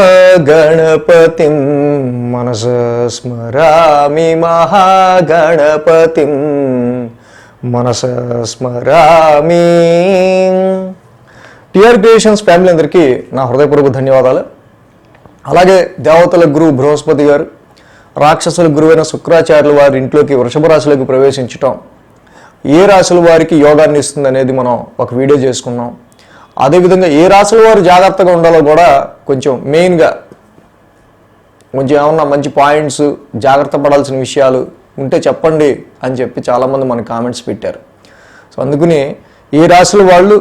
మహాగణపతిం మనస స్మరామి మహాగణపతి మనస స్మరామి. టిఆర్ క్రియేషన్స్ ఫ్యామిలీ అందరికీ నా హృదయపూర్వక ధన్యవాదాలు. అలాగే దేవతల గురువు బృహస్పతి గారు రాక్షసుల గురువైన శుక్రాచార్యుల వారి ఇంట్లోకి వృషభ రాశిలోకి ప్రవేశించటం ఏ రాశుల వారికి యోగాన్ని ఇస్తుంది అనేది మనం ఒక వీడియో చేసుకున్నాం. అదేవిధంగా ఏ రాశుల వారు జాగ్రత్తగా ఉండాలో కూడా కొంచెం మెయిన్గా కొంచెం ఏమన్నా మంచి పాయింట్స్ జాగ్రత్త పడాల్సిన విషయాలు ఉంటే చెప్పండి అని చెప్పి చాలామంది మన కామెంట్స్ పెట్టారు. సో అందుకని ఈ రాశుల వాళ్ళు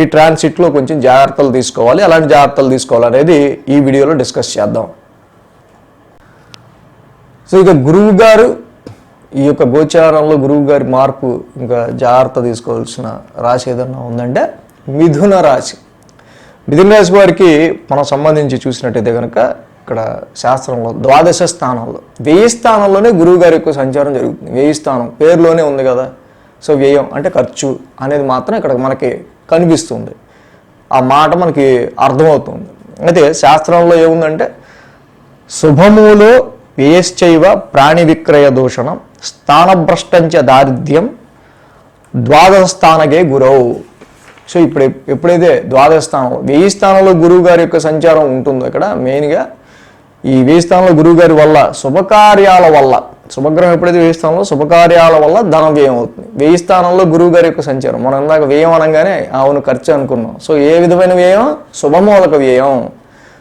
ఈ ట్రాన్సిట్లో కొంచెం జాగ్రత్తలు తీసుకోవాలి అలాంటి జాగ్రత్తలు తీసుకోవాలి అనేది ఈ వీడియోలో డిస్కస్ చేద్దాం. సో ఇక గురువు గారు ఈ యొక్క గోచారంలో గురువు గారి మార్పు ఇంకా జాగ్రత్త తీసుకోవాల్సిన రాశి ఏదన్నా ఉందంటే మిథున రాశి. మిథున రాశి వారికి మనం సంబంధించి చూసినట్టయితే కనుక ఇక్కడ శాస్త్రంలో ద్వాదశ స్థానంలో వెయ్యి స్థానంలోనే గురువు గారి యొక్క సంచారం జరుగుతుంది. వెయ్యి స్థానం పేరులోనే ఉంది కదా. సో వ్యయం అంటే ఖర్చు అనేది మాత్రం ఇక్కడ మనకి కనిపిస్తుంది. ఆ మాట మనకి అర్థమవుతుంది. అయితే శాస్త్రంలో ఏముందంటే శుభములో వ్యయశ్చైవ ప్రాణి విక్రయ దూషణం స్థానభ్రష్టంచ దారిద్ర్యం ద్వాదశ స్థానకే గురవు. సో ఇప్పుడు ఎప్పుడైతే ద్వాదశ స్థానంలో వెయ్యి స్థానంలో గురువు గారి యొక్క సంచారం ఉంటుందో ఇక్కడ మెయిన్గా ఈ వెయ్యి స్థానంలో గురువు గారి వల్ల శుభకార్యాల వల్ల శుభగ్రహం ఎప్పుడైతే వెయ్యి స్థానంలో శుభకార్యాల వల్ల ధన వ్యయం అవుతుంది. వెయ్యి స్థానంలో గురువు గారి యొక్క సంచారం మనం ఇందాక వ్యయం అనగానే అవును ఖర్చు అనుకున్నాం. సో ఏ విధమైన వ్యయం? శుభమూలక వ్యయం.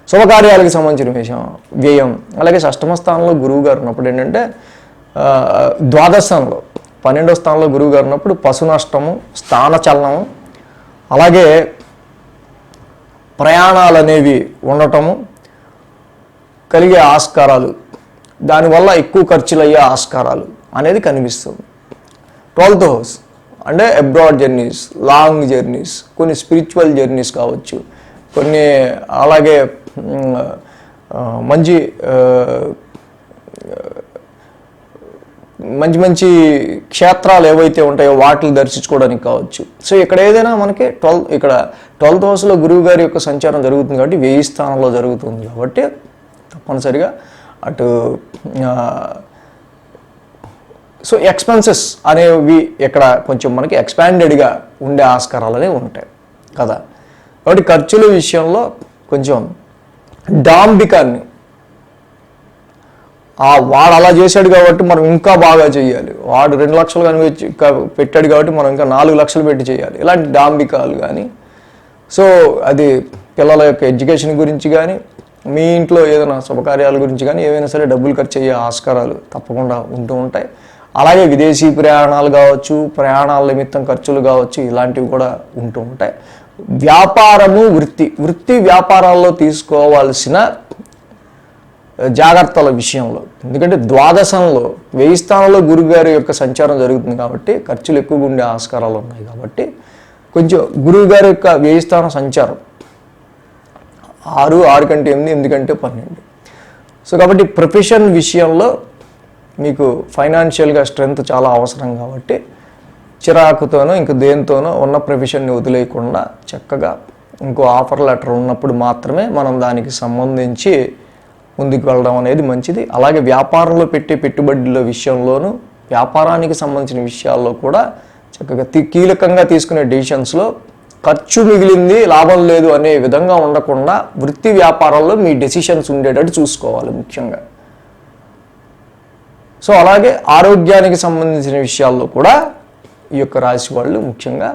శుభకార్యాలకు సంబంధించిన విషయం వ్యయం. అలాగే షష్టమ స్థానంలో గురువు గారు ఉన్నప్పుడు ఏంటంటే ఆ, ద్వాదశ స్థానంలో పన్నెండో స్థానంలో గురువు గారు ఉన్నప్పుడు పశు నష్టము స్థాన చలనము అలాగే ప్రయాణాలు అనేవి ఉండటము కలిగే ఆస్కారాలు దానివల్ల ఎక్కువ ఖర్చులు అయ్యే ఆస్కారాలు అనేది కనిపిస్తుంది. ట్వెల్త్ హౌస్ అంటే అబ్రాడ్ జర్నీస్ లాంగ్ జర్నీస్ కొన్ని స్పిరిచువల్ జర్నీస్ కావచ్చు కొన్ని అలాగే మంచి మంచి మంచి క్షేత్రాలు ఏవైతే ఉంటాయో వాటిని దర్శించుకోవడానికి కావచ్చు. సో ఇక్కడ ఏదైనా మనకి ట్వెల్వ్ ఇక్కడ ట్వెల్త్ హౌస్లో గురువు గారి యొక్క సంచారం జరుగుతుంది కాబట్టి వెయ్యి స్థానంలో జరుగుతుంది కాబట్టి తప్పనిసరిగా అటు సో ఎక్స్పెన్సెస్ అనేవి ఇక్కడ కొంచెం మనకి ఎక్స్పాండెడ్గా ఉండే ఆస్కారాలు అనేవి ఉంటాయి కదా. కాబట్టి ఖర్చుల విషయంలో కొంచెం డాంబికాన్ని ఆ వాడు అలా చేశాడు కాబట్టి మనం ఇంకా బాగా చేయాలి. వాడు రెండు లక్షలు కనిపించి పెట్టాడు కాబట్టి మనం ఇంకా నాలుగు లక్షలు పెట్టి చేయాలి. ఇలాంటి డాంబికాలు కానీ సో అది పిల్లల యొక్క ఎడ్యుకేషన్ గురించి కానీ మీ ఇంట్లో ఏదైనా శుభకార్యాల గురించి కానీ ఏవైనా సరే డబ్బులు ఖర్చు అయ్యే ఆస్కారాలు తప్పకుండా ఉంటూ ఉంటాయి. అలాగే విదేశీ ప్రయాణాలు కావచ్చు ప్రయాణాల నిమిత్తం ఖర్చులు కావచ్చు ఇలాంటివి కూడా ఉంటూ ఉంటాయి. వ్యాపారము వృత్తి వృత్తి వ్యాపారాల్లో తీసుకోవాల్సిన జాగ్రత్తల విషయంలో. ఎందుకంటే ద్వాదశంలో వెయ్యి స్థానంలో గురుగారి యొక్క సంచారం జరుగుతుంది కాబట్టి ఖర్చులు ఎక్కువగా ఉండే ఆస్కారాలు ఉన్నాయి కాబట్టి కొంచెం గురువుగారి యొక్క వెయ్యి స్థానం సంచారం ఆరు ఆరు కంటే ఎనిమిది ఎనిమిది కంటే పన్నెండు. సో కాబట్టి ప్రొఫెషన్ విషయంలో మీకు ఫైనాన్షియల్గా స్ట్రెంగ్త్ చాలా అవసరం కాబట్టి చిరాకుతోనో ఇంక దేనితోనో ఉన్న ప్రొఫెషన్ని వదిలేయకుండా చక్కగా ఇంకో ఆఫర్ లెటర్ ఉన్నప్పుడు మాత్రమే మనం దానికి సంబంధించి ముందుకు వెళ్ళడం అనేది మంచిది. అలాగే వ్యాపారంలో పెట్టే పెట్టుబడుల విషయంలోనూ వ్యాపారానికి సంబంధించిన విషయాల్లో కూడా చక్కగా కీలకంగా తీసుకునే డెసిషన్స్లో ఖర్చు మిగిలింది లాభం లేదు అనే విధంగా ఉండకుండా వృత్తి వ్యాపారాల్లో మీ డెసిషన్స్ ఉండేటట్టు చూసుకోవాలి ముఖ్యంగా. సో అలాగే ఆరోగ్యానికి సంబంధించిన విషయాల్లో కూడా ఈ యొక్క రాశి వాళ్ళు ముఖ్యంగా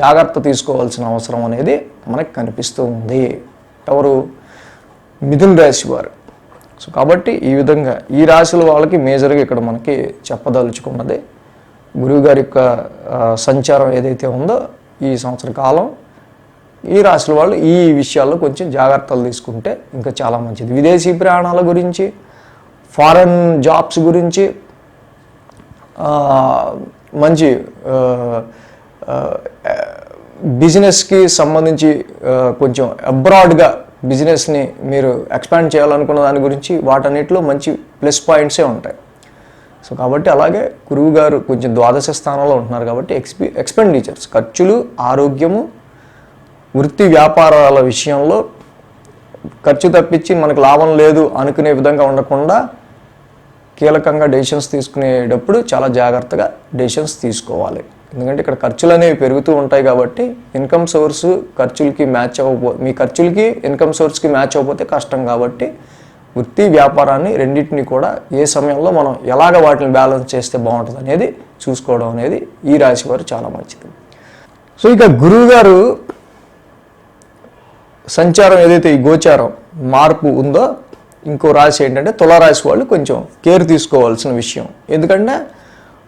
జాగ్రత్త తీసుకోవాల్సిన అవసరం అనేది మనకు కనిపిస్తుంది ఎవరు మిథున్ రాశి వారు. సో కాబట్టి ఈ విధంగా ఈ రాశుల వాళ్ళకి మేజర్గా ఇక్కడ మనకి చెప్పదలుచుకున్నది గురువు గారి యొక్క సంచారం ఏదైతే ఉందో ఈ సంవత్సర కాలం ఈ రాశుల వాళ్ళు ఈ విషయాల్లో కొంచెం జాగ్రత్తలు తీసుకుంటే ఇంకా చాలా మంచిది. విదేశీ ప్రయాణాల గురించి ఫారెన్ జాబ్స్ గురించి మంచి బిజినెస్కి సంబంధించి కొంచెం అబ్రాడ్గా బిజినెస్ని మీరు ఎక్స్పాండ్ చేయాలనుకున్న దాని గురించి వాటన్నిటిలో మంచి ప్లస్ పాయింట్సే ఉంటాయి. సో కాబట్టి అలాగే గురువు గారు కొంచెం ద్వాదశ స్థానంలో ఉంటున్నారు కాబట్టి ఎక్స్పి ఎక్స్పెండిచర్స్ ఖర్చులు ఆరోగ్యము వృత్తి వ్యాపారాల విషయంలో ఖర్చు తప్పించి మనకు లాభం లేదు అనుకునే విధంగా ఉండకుండా కీలకంగా డెసిషన్స్ తీసుకునేటప్పుడు చాలా జాగ్రత్తగా డెసిషన్స్ తీసుకోవాలి. ఎందుకంటే ఇక్కడ ఖర్చులు అనేవి పెరుగుతూ ఉంటాయి కాబట్టి ఇన్కమ్ సోర్స్ ఖర్చులకి మ్యాచ్ అవ్వబో మీ ఖర్చులకి ఇన్కమ్ సోర్స్కి మ్యాచ్ అవ్వకపోతే కష్టం కాబట్టి వృత్తి వ్యాపారాన్ని రెండింటిని కూడా ఏ సమయంలో మనం ఎలాగ వాటిని బ్యాలెన్స్ చేస్తే బాగుంటుంది అనేది చూసుకోవడం అనేది ఈ రాశి వారు చాలా మంచిది. సో ఇక గురువు గారు సంచారం ఏదైతే ఈ గోచారం మార్పు ఉందో ఇంకో రాశి ఏంటంటే తులారాశి వాళ్ళు కొంచెం కేర్ తీసుకోవాల్సిన విషయం. ఎందుకంటే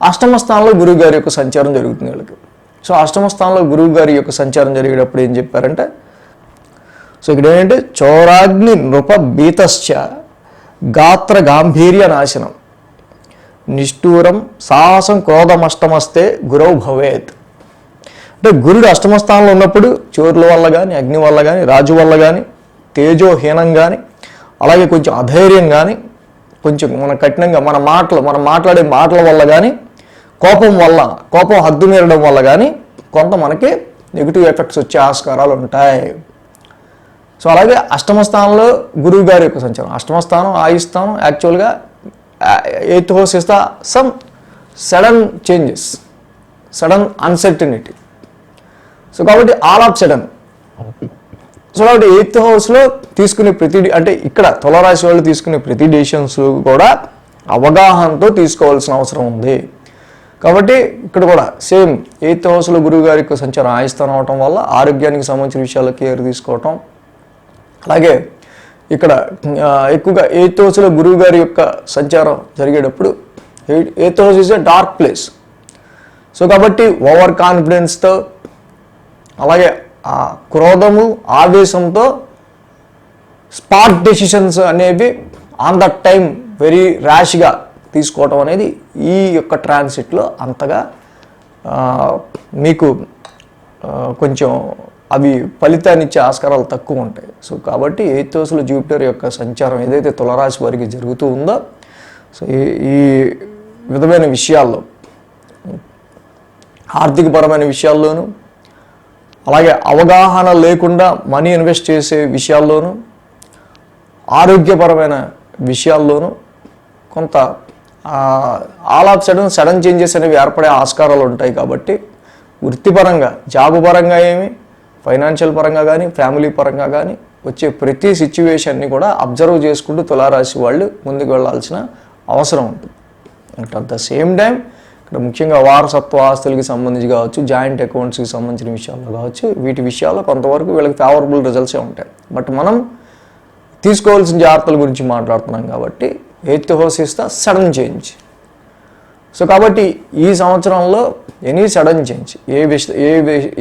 అష్టమ స్థానంలో గురువు గారి యొక్క సంచారం జరుగుతుంది వీళ్ళకి. సో అష్టమ స్థానంలో గురువు గారి యొక్క సంచారం జరిగేటప్పుడు ఏం చెప్పారంటే సో ఇక్కడ ఏంటంటే చౌరాగ్ని నృప బీతశ్చ గాత్ర గాంభీర్య నాశనం. నిష్ఠూరం సాహసం క్రోధమష్టమస్తే గురవు భవేత్. అంటే గురుడు అష్టమ స్థానంలో ఉన్నప్పుడు చోరుల వల్ల కానీ అగ్ని వల్ల కానీ రాజు వల్ల కానీ తేజోహీనం కానీ అలాగే కొంచెం అధైర్యం కానీ కొంచెం మన కఠినంగా మన మాటలు మనం మాట్లాడే మాటల వల్ల కానీ కోపం వల్ల కోపం హద్దు మీరడం వల్ల కానీ కొంత మనకి నెగిటివ్ ఎఫెక్ట్స్ వచ్చే ఆస్కారాలు ఉంటాయి. సో అలాగే అష్టమ స్థానంలో గురువు గారి యొక్క సంచారం అష్టమ స్థానం ఆయి స్థానం యాక్చువల్గా ఎయిత్ హౌస్ ఇస్తా some sudden changes sudden uncertainty so కాబట్టి ఆల్ ఆఫ్ సడన్ సో కాబట్టి ఎయిత్ హౌస్లో తీసుకునే ప్రతి అంటే ఇక్కడ తులరాశి వాళ్ళు తీసుకునే ప్రతి డెసిషన్స్ కూడా అవగాహనతో తీసుకోవాల్సిన అవసరం ఉంది. కాబట్టి ఇక్కడ కూడా సేమ్ ఎయిత్ హౌస్లో గురువు గారి యొక్క సంచారం ఆయిస్తానం అవటం వల్ల ఆరోగ్యానికి సంబంధించిన విషయాల కేర్ తీసుకోవటం. అలాగే ఇక్కడ ఎక్కువగా ఎయిత్ హౌస్లో గురువు గారి యొక్క సంచారం జరిగేటప్పుడు eighth house is a dark place so కాబట్టి ఓవర్ కాన్ఫిడెన్స్తో అలాగే ఆ క్రోధము ఆవేశంతో స్పాట్ డెసిషన్స్ అనేవి ఆన్ ద టైం వెరీ ర్యాష్గా తీసుకోవటం అనేది ఈ యొక్క ట్రాన్సిట్లో అంతగా మీకు కొంచెం అవి ఫలితాన్ని ఇచ్చే ఆస్కారాలు తక్కువ ఉంటాయి. సో కాబట్టి ఎయిత్ హౌస్లో జూపిటర్ యొక్క సంచారం ఏదైతే తులరాశి వారికి జరుగుతూ ఉందో సో ఈ ఈ విధమైన విషయాల్లో ఆర్థికపరమైన విషయాల్లోనూ అలాగే అవగాహన లేకుండా మనీ ఇన్వెస్ట్ చేసే విషయాల్లోనూ ఆరోగ్యపరమైన విషయాల్లోనూ కొంత all of sudden sudden changes అనేవి ఏర్పడే ఆస్కారాలు ఉంటాయి కాబట్టి వృత్తిపరంగా జాబ్ పరంగా ఏమి ఫైనాన్షియల్ పరంగా కానీ ఫ్యామిలీ పరంగా కానీ వచ్చే ప్రతి సిచ్యువేషన్ని కూడా అబ్జర్వ్ చేసుకుంటూ తులారాశి వాళ్ళు ముందుకు వెళ్ళాల్సిన అవసరం ఉంటుంది. అట్ ద సేమ్ టైం ఇక్కడ ముఖ్యంగా వారసత్వ ఆస్తులకి సంబంధించి కావచ్చు జాయింట్ అకౌంట్స్కి సంబంధించిన విషయాల్లో కావచ్చు వీటి విషయాల్లో కొంతవరకు వీళ్ళకి ఫేవరబుల్ రిజల్ట్సే ఉంటాయి. బట్ మనం తీసుకోవాల్సిన జాగ్రత్తల గురించి మాట్లాడుతున్నాం కాబట్టి eighth house is the sudden change so కాబట్టి ఈ సంవత్సరంలో ఎనీ సడన్ చేంజ్ ఏ విష ఏ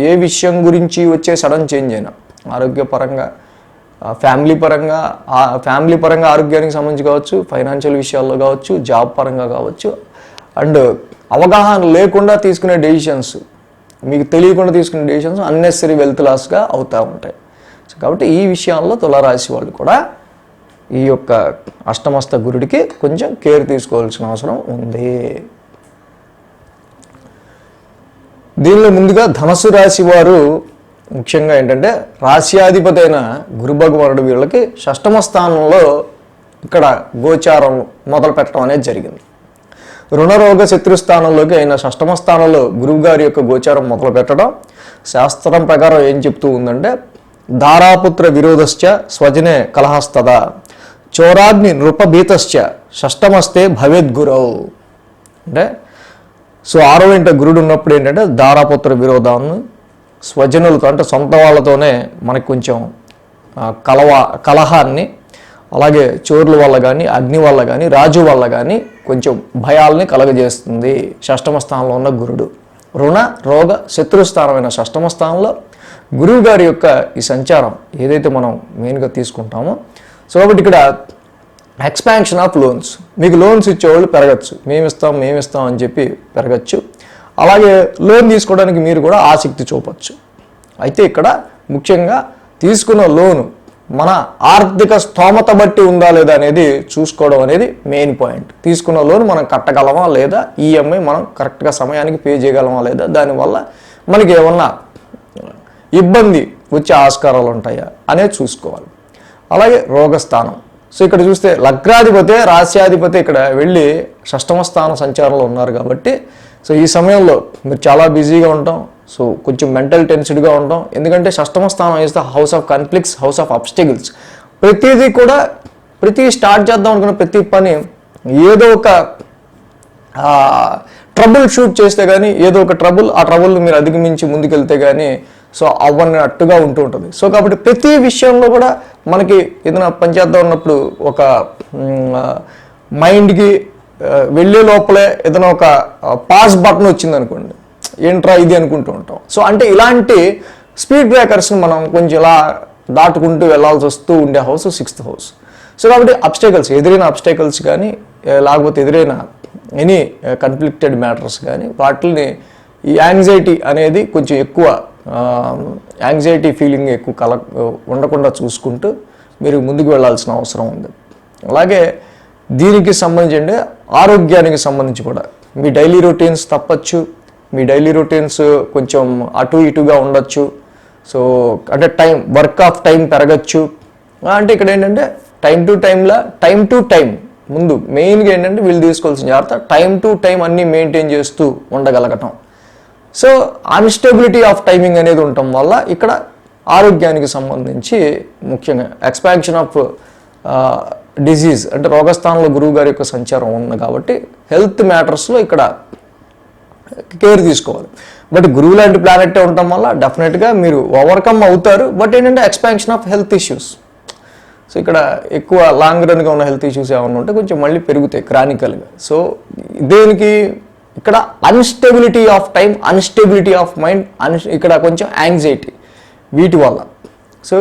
ఏ విషయం గురించి వచ్చే సడన్ చేంజ్ అయినా ఆరోగ్యపరంగా ఫ్యామిలీ పరంగా ఫ్యామిలీ పరంగా ఆరోగ్యానికి సంబంధించి కావచ్చు ఫైనాన్షియల్ విషయాల్లో కావచ్చు జాబ్ పరంగా కావచ్చు అండ్ అవగాహన లేకుండా తీసుకునే డెసిషన్స్ మీకు తెలియకుండా తీసుకునే డెసిషన్స్ అన్నెసరీ వెల్త్ లాస్గా అవుతూ ఉంటాయి. సో కాబట్టి ఈ విషయాల్లో తులారాశి వాళ్ళు కూడా ఈ యొక్క అష్టమస్త గురుడికి కొంచెం కేర్ తీసుకోవాల్సిన అవసరం ఉంది. దీనిలో ముందుగా ధనస్సు రాశి వారు ముఖ్యంగా ఏంటంటే రాశ్యాధిపతి అయిన గురు భగవానుడు వీళ్ళకి షష్టమ స్థానంలో ఇక్కడ గోచారం మొదలు పెట్టడం అనేది జరిగింది. రుణరోగ శత్రుస్థానంలోకి అయిన షష్టమ స్థానంలో గురువు గారి యొక్క గోచారం మొదలు పెట్టడం శాస్త్రం ప్రకారం ఏం చెప్తూ ఉందంటే దారాపుత్ర విరోధశ్చ స్వజనే కలహస్తద చోరాగ్ని నృపభీతశ్చ షష్టమస్తే భవేద్గురవు అంటే సో ఆరో ఇంట గురుడు ఉన్నప్పుడు ఏంటంటే దారాపుత్ర విరోధాన్ని స్వజనులతో అంటే సొంత వాళ్ళతోనే మనకి కొంచెం కలవ కలహాన్ని అలాగే చోర్ల వల్ల కానీ అగ్ని వల్ల కానీ రాజు వల్ల కానీ కొంచెం భయాల్ని కలగజేస్తుంది షష్టమ స్థానంలో ఉన్న గురుడు. రుణ రోగ శత్రుస్థానమైన షష్టమ స్థానంలో గురువు గారి యొక్క ఈ సంచారం ఏదైతే మనం మెయిన్గా తీసుకుంటామో. సో కాబట్టి ఇక్కడ ఎక్స్పాన్షన్ ఆఫ్ లోన్స్. మీకు లోన్స్ ఇచ్చేవాళ్ళు పెరగచ్చు. మేము ఇస్తాం మేము ఇస్తాం అని చెప్పి పెరగచ్చు. అలాగే లోన్ తీసుకోవడానికి మీరు కూడా ఆసక్తి చూపచ్చు. అయితే ఇక్కడ ముఖ్యంగా తీసుకున్న లోను మన ఆర్థిక స్తోమత బట్టి ఉందా లేదా అనేది చూసుకోవడం అనేది మెయిన్ పాయింట్ తీసుకున్న లోన్ మనం కట్టగలమా లేదా? ఈఎంఐ మనం కరెక్ట్గా సమయానికి పే చేయగలమా లేదా? దానివల్ల మనకి ఏమన్నా ఇబ్బంది వచ్చే ఆస్కారాలు ఉంటాయా అనేది చూసుకోవాలి. అలాగే రోగస్థానం. సో ఇక్కడ చూస్తే లగ్నాధిపతి రాస్యాధిపతి ఇక్కడ వెళ్ళి షష్టమ స్థాన సంచారంలో ఉన్నారు కాబట్టి సో ఈ సమయంలో మీరు చాలా బిజీగా ఉంటాం. సో కొంచెం మెంటల్ టెన్స్డ్గా ఉంటాం ఎందుకంటే షష్టమ స్థానం వేస్తే house of conflicts house of obstacles ప్రతిదీ కూడా ప్రతి స్టార్ట్ చేద్దాం అనుకున్న ప్రతి పని ఏదో ఒక ట్రబుల్ షూట్ చేస్తే కానీ ఏదో ఒక ట్రబుల్ ఆ ట్రబుల్ మీరు అధిగమించి ముందుకెళ్తే కానీ సో అవ్వనట్టుగా ఉంటూ ఉంటుంది. సో కాబట్టి ప్రతి విషయంలో కూడా మనకి ఏదైనా పని చేద్దాం ఉన్నప్పుడు ఒక మైండ్కి వెళ్ళే లోపలే ఏదైనా ఒక పాస్ బటన్ వచ్చింది అనుకోండి ఏంట్రా ఇది అనుకుంటూ ఉంటాం. సో అంటే ఇలాంటి స్పీడ్ బ్రేకర్స్ని మనం కొంచెం ఇలా దాటుకుంటూ వెళ్ళాల్సి వస్తూ ఉండే హౌస్ సిక్స్త్ హౌస్ సో కాబట్టి అబ్స్టేకల్స్ ఎదురైన అబ్స్టేకల్స్ కానీ లేకపోతే ఎదురైన ఎనీ కన్ఫ్లిక్టెడ్ మ్యాటర్స్ కానీ వాటిని ఈ యాంగ్జైటీ అనేది కొంచెం ఎక్కువ యాంగ్జైటీ ఫీలింగ్ ఎక్కువ కల ఉండకుండా చూసుకుంటూ మీరు ముందుకు వెళ్ళాల్సిన అవసరం ఉంది. అలాగే దీనికి సంబంధించి ఆరోగ్యానికి సంబంధించి కూడా మీ డైలీ రొటీన్స్ తప్పచ్చు. మీ డైలీ రొటీన్స్ కొంచెం అటు ఇటుగా ఉండొచ్చు. సో అంటే టైం వర్క్ ఆఫ్ టైం పెరగచ్చు. అంటే ఇక్కడ ఏంటంటే టైం టు టైంలో టైం టు టైం ముందు మెయిన్గా ఏంటంటే వీళ్ళు తీసుకోవాల్సిన జాగ్రత్త టైం టు టైం అన్నీ మెయింటైన్ చేస్తూ ఉండగలగటం. సో అన్స్టెబిలిటీ ఆఫ్ టైమింగ్ అనేది ఉండటం వల్ల ఇక్కడ ఆరోగ్యానికి సంబంధించి ముఖ్యంగా ఎక్స్పాన్షన్ ఆఫ్ డిజీజ్ అంటే రోగస్థానంలో గురువు గారి యొక్క సంచారం ఉంది కాబట్టి హెల్త్ మ్యాటర్స్లో ఇక్కడ కేర్ తీసుకోవాలి. బట్ గురువు లాంటి ప్లానెట్ ఉండటం వల్ల డెఫినెట్గా మీరు ఓవర్కమ్ అవుతారు. బట్ ఏంటంటే expansion of health issues so ఇక్కడ ఎక్కువ లాంగ్ రన్గా ఉన్న హెల్త్ ఇష్యూస్ ఏమైనా ఉంటే కొంచెం మళ్ళీ పెరుగుతాయి క్రానికల్గా సో దేనికి? ఇక్కడ unstability of time unstability of mind అన్ ఇక్కడ కొంచెం యాంగ్జైటీ వీటి వల్ల. సో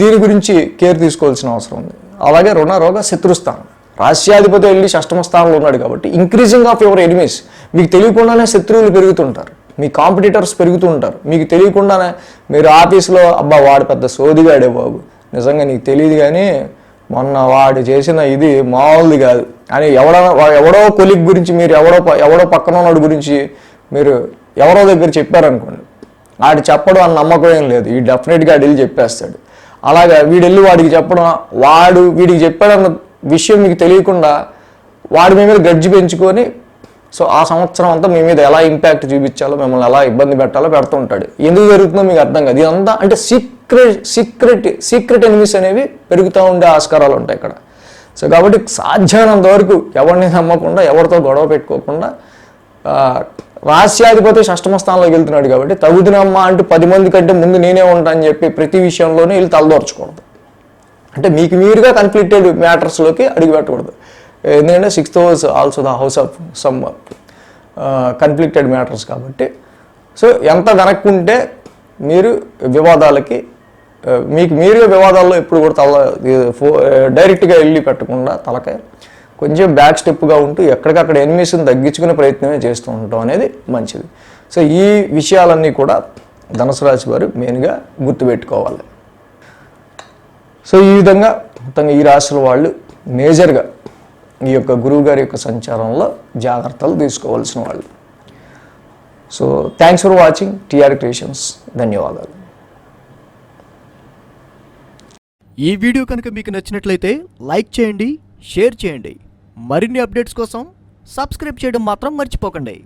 దీని గురించి కేర్ తీసుకోవాల్సిన అవసరం ఉంది. అలాగే రుణ రోగ శత్రుస్థానం. రాష్ట్రాధిపతి వెళ్ళి షష్టమ స్థానంలో ఉన్నాడు కాబట్టి ఇంక్రీజింగ్ ఆఫ్ యువర్ ఎనిమీస్ మీకు తెలియకుండానే శత్రువులు పెరుగుతుంటారు. మీ కాంపిటీటర్స్ పెరుగుతూ ఉంటారు మీకు తెలియకుండానే మీరు ఆఫీస్లో అబ్బా వాడు పెద్ద సోదిగాడే బాబు. నిజంగా నీకు తెలియదు కానీ మొన్న వాడు చేసిన ఇది మామూలుది కాదు. అని ఎవడో ఎవడో కొలిగ్ గురించి మీరు ఎవడో ప- ఎవడో పక్కన ఉన్నాడు గురించి మీరు ఎవరో దగ్గర చెప్పారనుకోండి. ఆడు చెప్పడం అని నమ్మకం ఏం లేదు. ఈ డెఫినెట్గా ఆడు వెళ్ళి చెప్పేస్తాడు. అలాగా వీడెళ్ళి వాడికి చెప్పడం వాడు వీడికి చెప్పాడన్న విషయం మీకు తెలియకుండా వాడి మీ మీద గడ్జి పెంచుకొని సో ఆ సంవత్సరం అంతా మీ మీద ఎలా ఇంపాక్ట్ చూపించాలో మిమ్మల్ని ఎలా ఇబ్బంది పెట్టాలో పెడుతూ ఉంటాడు. ఎందుకు జరుగుతుందో మీకు అర్థం కాదు. ఇదంతా అంటే సీక్రెట్ సీక్రెట్ సీక్రెట్ ఎనిమిస్ అనేవి పెరుగుతూ ఉండే ఆస్కారాలు ఉంటాయి ఇక్కడ. సో కాబట్టి సాధ్యమైనంత వరకు ఎవరిని నమ్మకుండా ఎవరితో గొడవ పెట్టుకోకుండా ఆ, రాస్యాధిపతి షష్టమ స్థానంలోకి వెళ్తున్నాడు కాబట్టి తగుదినమ్మ అంటూ పది మంది కంటే ముందు నేనే ఉంటా అని చెప్పి ప్రతి విషయంలోనే వీళ్ళు తలదోర్చకూడదు. అంటే మీకు మీరుగా కన్ఫ్లిక్టెడ్ మ్యాటర్స్లోకి అడుగు పెట్టకూడదు ఎందుకంటే sixth house also the house of some conflicted matters కాబట్టి. సో ఎంత వెనక్కుంటే మీరు వివాదాలకి uh, మీకు మీరుగా వివాదాల్లో ఎప్పుడు కూడా తల ఫో uh, డైరెక్ట్గా వెళ్ళి పెట్టకుండా తలకాయ కొంచెం బ్యాక్ స్టెప్గా ఉంటూ ఎక్కడికక్కడ ఎనిమిషన్ తగ్గించుకునే ప్రయత్నమే చేస్తూ ఉండటం అనేది మంచిది. సో ఈ విషయాలన్నీ కూడా ధనుసు రాశి వారు మెయిన్గా గుర్తుపెట్టుకోవాలి. సో ఈ విధంగా మొత్తంగా ఈ రాశుల వాళ్ళు మేజర్గా ఈ యొక్క గురువు గారి యొక్క సంచారంలో జాగ్రత్తలు తీసుకోవాల్సిన వాళ్ళు. So thanks for watching TR creations ధన్యవాదాలు. ఈ వీడియో కనుక మీకు నచ్చినట్లయితే లైక్ చేయండి షేర్ చేయండి. మరిన్ని అప్డేట్స్ కోసం సబ్స్క్రైబ్ చేయడం మాత్రం మర్చిపోకండి.